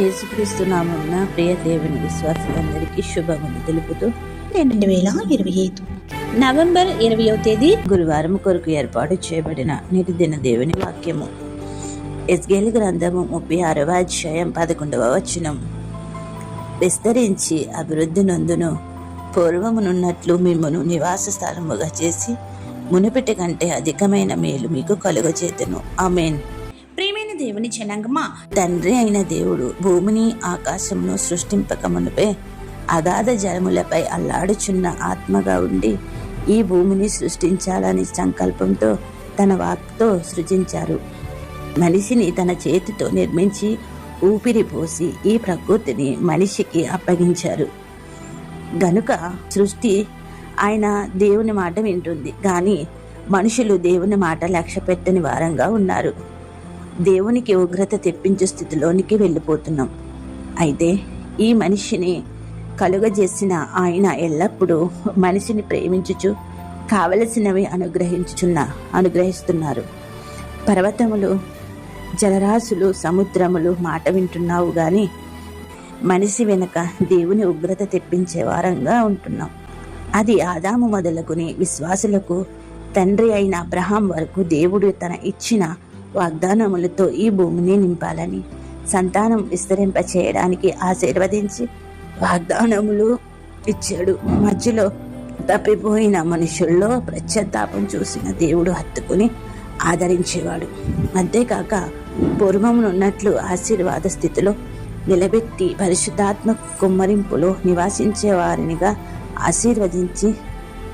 యేసుక్రీస్తు నామమున ప్రియ దేవుని విశ్వాసులందరికీ శుభములు తెలుపుతూ రెండు వేల ఇరవై ఐదు. నవంబర్ ఇరవయో తేదీ గురువారం కొరకు ఏర్పాటు చేయబడిన నిరుదిన దేవుని వాక్యము. ఎస్గేల్ గ్రంథము ముప్పై ఆరవ అధ్యాయం పదకొండవ వచనం. విస్తరించి అభివృద్ధి నందును పూర్వమునున్నట్లు మిమ్మను నివాస స్థలముగా చేసి మునుపిటి కంటే అధికమైన మేలు మీకు కలుగచేతును. ఆమెన్. దేవుని జనాంగమా? తండ్రి అయిన దేవుడు భూమిని ఆకాశమును సృష్టింపక మునుపే అగాధ జలములపై అల్లాడుచున్న ఆత్మగా ఉండి ఈ భూమిని సృష్టించాలని సంకల్పంతో తన వాక్తో సృజించారు. మనిషిని తన చేతితో నిర్మించి ఊపిరి పోసి ఈ ప్రకృతిని మనిషికి అప్పగించారు. గనుక సృష్టి ఆయన దేవుని మాట వింటుంది కానీ మనుషులు దేవుని మాట లక్ష్య పెట్టని వారంగా ఉన్నారు. దేవునికి ఉగ్రత తెప్పించే స్థితిలోనికి వెళ్ళిపోతున్నాం. అయితే ఈ మనిషిని కలుగజేసిన ఆయన ఎల్లప్పుడూ మనిషిని ప్రేమించుచు కావలసినవి అనుగ్రహించుచున్న అనుగ్రహిస్తున్నారు. పర్వతములు జలరాశులు సముద్రములు మాట వింటున్నావు గాని మనిషి వెనుక దేవుని ఉగ్రత తెప్పించే వారంగా ఉంటున్నాం. అది ఆదాము మొదలుకుని విశ్వాసులకు తండ్రి అయిన అబ్రహాం వరకు దేవుడు తన ఇచ్చిన వాగ్దానములతో ఈ భూమిని నింపాలని సంతానం విస్తరింప చేయడానికి ఆశీర్వదించి వాగ్దానములు ఇచ్చాడు. మధ్యలో తప్పిపోయిన మనుషుల్లో ప్రత్యత్తాపం చూసిన దేవుడు హత్తుకుని ఆదరించేవాడు. అంతేకాక పూర్వమునున్నట్లు ఆశీర్వాద స్థితిలో నిలబెట్టి పరిశుద్ధాత్మ కుమ్మరింపులో నివాసించే వారినిగా ఆశీర్వదించి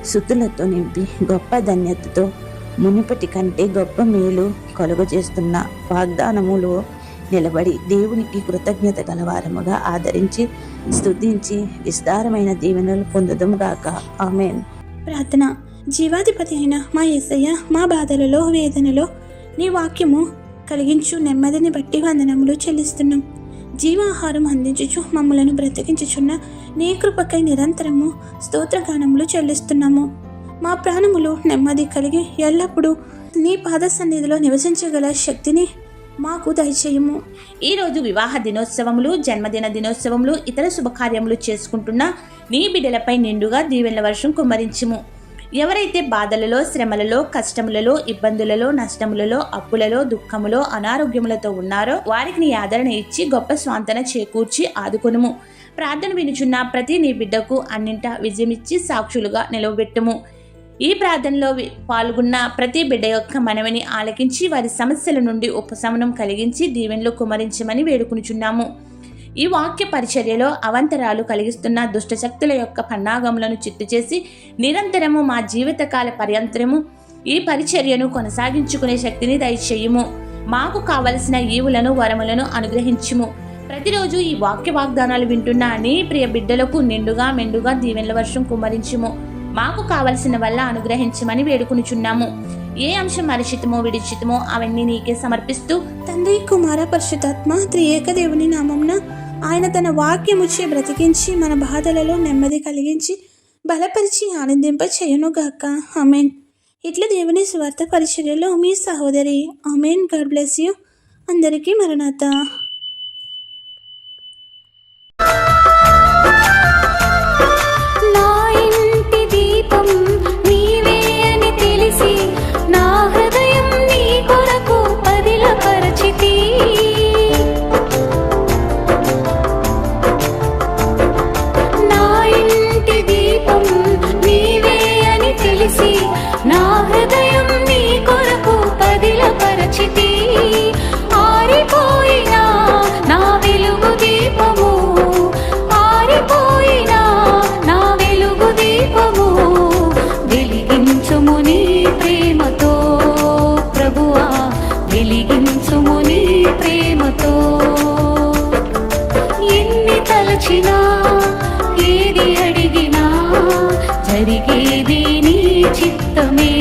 శుద్ధులతో నింపి గొప్ప ధన్యతతో మునుపటి కంటే గొప్ప మేలు కలుగజేస్తున్న వాగ్దానములో నిలబడి దేవునికి కృతజ్ఞత గలవారముగా ఆదరించి స్థుతించి విస్తారమైన దీవెనలు పొందుదముగాక ఆమెన్. ప్రార్థన. జీవాధిపతి అయిన మా ఏసయ్య మా బాధలలో వేదనలో నీ వాక్యము కలిగించు నెమ్మదిని బట్టి వందనములు చెల్లిస్తున్నాం. జీవాహారం అందించుచు మమ్మలను బ్రతికించుచున్న నీ కృపకై నిరంతరము స్తోత్రగానములు చెల్లిస్తున్నాము. మా ప్రాణములు నెమ్మది కలిగి ఎల్లప్పుడూ నీ పాద సన్నిధిలో నివసించగల శక్తిని మాకు దయచేయము. ఈరోజు వివాహ దినోత్సవములు జన్మదిన దినోత్సవములు ఇతర శుభకార్యములు చేసుకుంటున్న నీ బిడ్డలపై నిండుగా దీవెనల వర్షం కుమ్మరించుము. ఎవరైతే బాధలలో శ్రమలలో కష్టములలో ఇబ్బందులలో నష్టములలో అప్పులలో దుఃఖములో అనారోగ్యములతో ఉన్నారో వారికి నీ ఆదరణ ఇచ్చి గొప్ప స్వాంతన చేకూర్చి ఆదుకొనుము. ప్రార్థన వినుచున్న ప్రతి నీ బిడ్డకు అన్నింట విజయమిచ్చి సాక్షులుగా నిలవబెట్టుము. ఈ ప్రార్థనలో పాల్గొన్న ప్రతి బిడ్డ యొక్క మనవిని ఆలకించి వారి సమస్యల నుండి ఉపశమనం కలిగించి దీవెనలు కుమరించమని వేడుకునుచున్నాము. ఈ వాక్య పరిచర్యలో అవంతరాలు కలిగిస్తున్న దుష్టశక్తుల యొక్క పన్నాగములను చిత్తు చేసి నిరంతరము మా జీవితకాల పర్యంతరము ఈ పరిచర్యను కొనసాగించుకునే శక్తిని దయచేయము. మాకు కావలసిన ఈవులను వరములను అనుగ్రహించుము. ప్రతిరోజు ఈ వాక్య వాగ్దానాలు వింటున్న నీ ప్రియ బిడ్డలకు నిండుగా మెండుగా దీవెనల వర్షం కుమ్మరించుము మాకు కావలసిన వల్ల అనుగ్రహించమని వేడుకునుచున్నాము. ఏ అంశం అరిచితమో విడిచితమో అవన్నీ నీకే సమర్పిస్తూ తండ్రి కుమార పరిశుద్ధాత్మ త్రియేక దేవుని నామంన ఆయన తన వాక్యముచే బ్రతికించి మన బాధలలో నెమ్మది కలిగించి బలపరిచి ఆనందింప చేయనుగాక అమేన్ ఇట్లా దేవుని స్వార్థ పరిచర్యలో మీ సహోదరి అమేన్ గాడ్ బ్లెస్ యూ. అందరికీ మరణాత. దీపము వెలిగించుము నీ ప్రేమతో. ప్రభువా వెలిగించుము నీ ప్రేమతో. ఎన్ని తలచినా ఏది అడిగినా జరిగేది నీ చిత్తమే.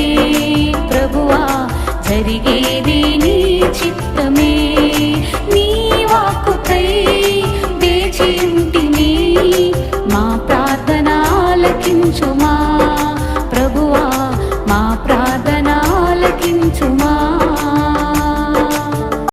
ప్రభువా జరిగేది నీ చిత్తమే. నీ వాక్కుకై వేచి ఉంటిని మా ప్రా